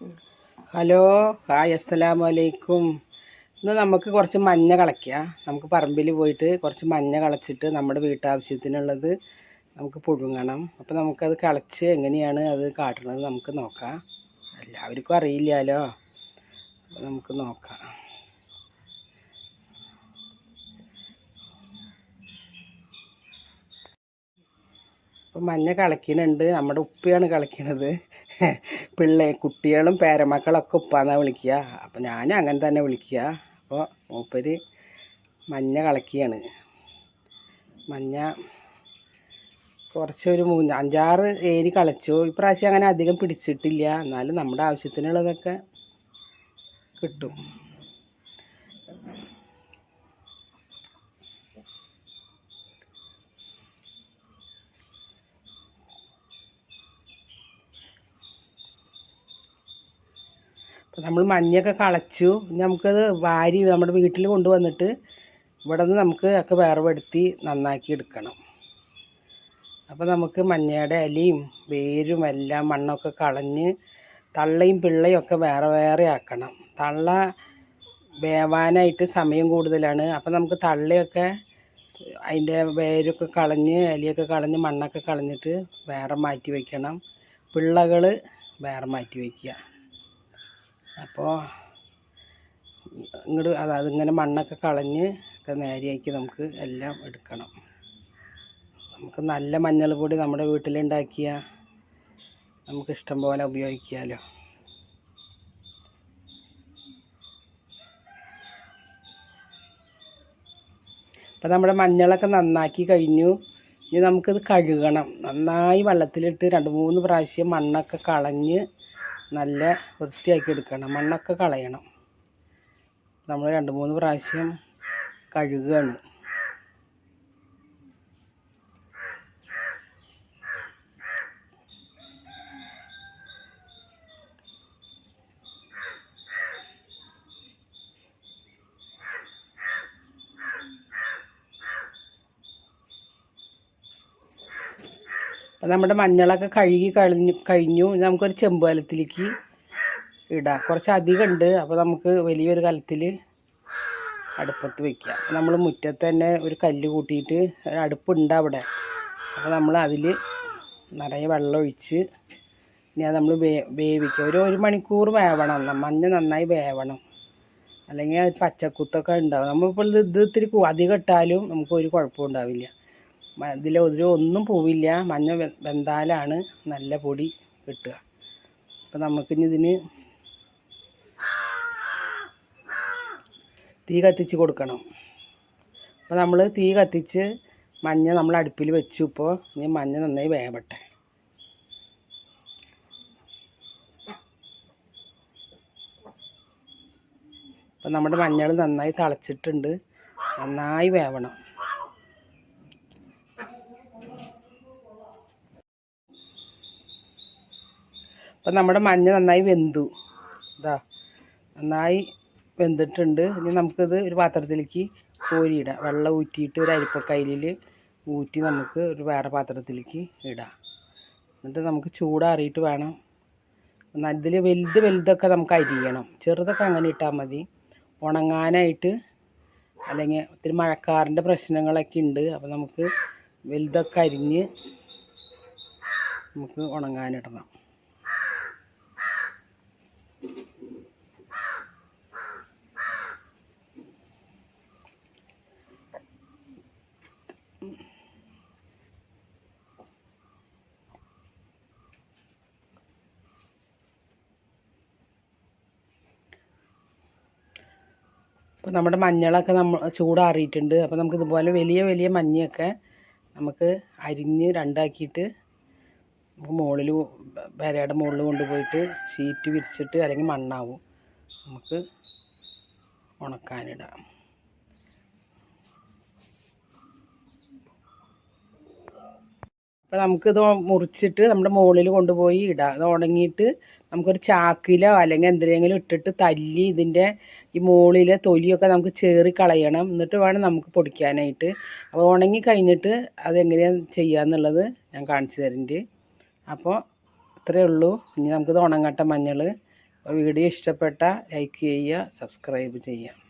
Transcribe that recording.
Hello hi അസ്സലാമു അലൈക്കും ഇന്ന് നമുക്ക് കുറച്ച് മഞ്ഞ കളയ്ക്കുക നമുക്ക് പറമ്പിൽ പോയിട്ട് കുറച്ച് മഞ്ഞ കളച്ചിട്ട് നമ്മുടെ വീട്ടാവശ്യത്തിനുള്ളത് നമുക്ക് പുഴുങ്ങണം. അപ്പോൾ നമുക്കത് കളച്ച് എങ്ങനെയാണ് അത് കാട്ടണത് നമുക്ക് നോക്കാം. എല്ലാവർക്കും അറിയില്ലല്ലോ. അപ്പോൾ നമുക്ക് നോക്കാം. ഇപ്പം മഞ്ഞ കളയ്ക്കുന്നുണ്ട്. നമ്മുടെ ഉപ്പയാണ് കളിക്കണത് പിള്ളേ കുട്ടികളും പേരമക്കളൊക്കെ ഉപ്പാന്നാണ് വിളിക്കുക. അപ്പം ഞാനും അങ്ങനെ തന്നെ വിളിക്കുക. അപ്പോൾ മൂപ്പര് മഞ്ഞ കളക്കിയാണ്. മഞ്ഞ കുറച്ചൊരു മൂന്ന് അഞ്ചാറ് ഏരി കളച്ചു. ഇപ്രാവശ്യം അങ്ങനെ അധികം പിടിച്ചിട്ടില്ല. എന്നാലും നമ്മുടെ ആവശ്യത്തിനുള്ളതൊക്കെ കിട്ടും. നമ്മൾ മഞ്ഞൊക്കെ കളച്ചു. നമുക്കത് വാരി നമ്മുടെ വീട്ടിൽ കൊണ്ടുവന്നിട്ട് ഇവിടെ നിന്ന് നമുക്ക് ഒക്കെ വേർപെടുത്തി നന്നാക്കി എടുക്കണം. അപ്പോൾ നമുക്ക് മഞ്ഞയുടെ ഇലയും വേരും എല്ലാം മണ്ണൊക്കെ കളഞ്ഞ് തള്ളയും പിള്ളയും ഒക്കെ വേറെ വേറെ ആക്കണം. തള്ള വേവാനായിട്ട് സമയം കൂടുതലാണ്. അപ്പോൾ നമുക്ക് തള്ളയൊക്കെ അതിന്റെ വേരൊക്കെ കളഞ്ഞ് ഇലയൊക്കെ കളഞ്ഞ് മണ്ണൊക്കെ കളഞ്ഞിട്ട് വേറെ മാറ്റി വയ്ക്കണം പിള്ളകൾ വേറെ മാറ്റി വയ്ക്കുക അപ്പോൾ ഇങ്ങോട്ട് അതായത് ഇങ്ങനെ മണ്ണൊക്കെ കളഞ്ഞ് ഒക്കെ നേരെയാക്കി നമുക്ക് എല്ലാം എടുക്കണം. നമുക്ക് നല്ല മഞ്ഞൾ പൊടി നമ്മുടെ വീട്ടിലുണ്ടാക്കിയ നമുക്ക് ഇഷ്ടം പോലെ ഉപയോഗിക്കാമല്ലോ അപ്പോൾ നമ്മുടെ മഞ്ഞളൊക്കെ നന്നാക്കി കഴിഞ്ഞു. ഇനി നമുക്കിത് കഴുകണം. നന്നായി വെള്ളത്തിലിട്ട് രണ്ട് മൂന്ന് പ്രാവശ്യം മണ്ണൊക്കെ കളഞ്ഞ് നല്ല വൃത്തിയാക്കി എടുക്കണം. മണ്ണൊക്കെ കളയണം. നമ്മൾ രണ്ട് മൂന്ന് പ്രാവശ്യം കഴുകുകയാണ് നമ്മുടെ മഞ്ഞളൊക്കെ കഴുകി കഴിഞ്ഞു. കഴിഞ്ഞു നമുക്കൊരു ചെമ്പ് കലത്തിലേക്ക് ഇടാം. കുറച്ച് അധികം ഉണ്ട് അപ്പോൾ നമുക്ക് വലിയൊരു കലത്തിൽ അടുപ്പത്ത് വയ്ക്കാം നമ്മൾ മുറ്റത്ത് തന്നെ ഒരു കല്ല് കൂട്ടിയിട്ട് അടുപ്പുണ്ട് അവിടെ. അപ്പോൾ നമ്മൾ അതിൽ നിറയെ വെള്ളം ഒഴിച്ച് ഇനി അത് നമ്മൾ വേ വേവിക്കുക ഒരു ഒരു മണിക്കൂർ വേവണം. മഞ്ഞ നന്നായി വേവണം. അല്ലെങ്കിൽ പച്ചക്കുത്തൊക്കെ ഉണ്ടാവും. നമ്മളിപ്പോൾ ഇത് ഇത് ഇത്തിരി അധികം ഇട്ടാലും നമുക്ക് ഒരു കുഴപ്പവും ഉണ്ടാവില്ല. ഇതിൽ ഒരു ഒന്നും പോവില്ല. മഞ്ഞ വെന്താലാണ് നല്ല പൊടി കിട്ടുക. അപ്പം നമുക്കിനി ഇതിന് തീ കത്തിച്ച് കൊടുക്കണം. അപ്പോൾ നമ്മൾ തീ കത്തിച്ച് മഞ്ഞ നമ്മൾ അടുപ്പിൽ വെച്ചു. ഇപ്പോൾ ഇനി മഞ്ഞ നന്നായി വേവട്ടെ. അപ്പം നമ്മുടെ മഞ്ഞൾ നന്നായി തിളച്ചിട്ടുണ്ട്. നന്നായി വേവണം. അപ്പം നമ്മുടെ മഞ്ഞ നന്നായി വെന്തു. ഇതാ നന്നായി വെന്തിട്ടുണ്ട്. ഇനി നമുക്കിത് ഒരു പാത്രത്തിലേക്ക് കോരിയിടാം. വെള്ളം ഊറ്റിയിട്ട് ഒരു അരിപ്പക്കയിലിൽ ഊറ്റി നമുക്ക് ഒരു വേറെ പാത്രത്തിലേക്ക് ഇടാം. എന്നിട്ട് നമുക്ക് ചൂടാറിയിട്ട് വേണം. ഇതിൽ വലുത് വലുതൊക്കെ നമുക്ക് അരിയണം. ചെറുതൊക്കെ അങ്ങനെ ഇട്ടാൽ മതി. ഉണങ്ങാനായിട്ട് അല്ലെങ്കിൽ ഒത്തിരി മഴക്കാറിന്റെ പ്രശ്നങ്ങളൊക്കെ ഉണ്ട്. അപ്പോൾ നമുക്ക് വലുതൊക്കെ അരിഞ്ഞ് നമുക്ക് ഉണങ്ങാനിടണം. അപ്പോൾ നമ്മുടെ മഞ്ഞളൊക്കെ നമ്മൾ ചൂടാറിയിട്ടുണ്ട്. അപ്പോൾ നമുക്ക് ഇതുപോലെ വലിയ വലിയ മഞ്ഞയൊക്കെ നമുക്ക് അരിഞ്ഞ് രണ്ടാക്കിയിട്ട് നമുക്ക് മുകളിൽ പെരയുടെ മുകളിൽ കൊണ്ടുപോയിട്ട് ഷീറ്റ് വിരിച്ചിട്ട് അല്ലെങ്കിൽ മണ്ണാവും. നമുക്ക് ഉണക്കാനിടാം. അപ്പോൾ നമുക്കിത് മുറിച്ചിട്ട് നമ്മുടെ മുകളിൽ കൊണ്ടുപോയി ഇടാം. അത് ഉണങ്ങിയിട്ട് നമുക്കൊരു ചാക്കിലോ അല്ലെങ്കിൽ എന്തിലെങ്കിലും ഇട്ടിട്ട് തല്ലി ഇതിന്റെ ഈ മുകളിലെ തൊലിയൊക്കെ നമുക്ക് ചേറി കളയണം. എന്നിട്ട് വേണം നമുക്ക് പൊടിക്കാനായിട്ട്. അപ്പോൾ ഉണങ്ങി കഴിഞ്ഞിട്ട് അതെങ്ങനെയാണ് ചെയ്യാന്നുള്ളത് ഞാൻ കാണിച്ചു തരുന്നുണ്ട് അപ്പോൾ ഇത്രയേ ഉള്ളൂ. ഇനി നമുക്കിത് ഉണങ്ങട്ട മഞ്ഞൾ വീഡിയോ ഇഷ്ടപ്പെട്ട ലൈക്ക് ചെയ്യുക സബ്സ്ക്രൈബ് ചെയ്യുക.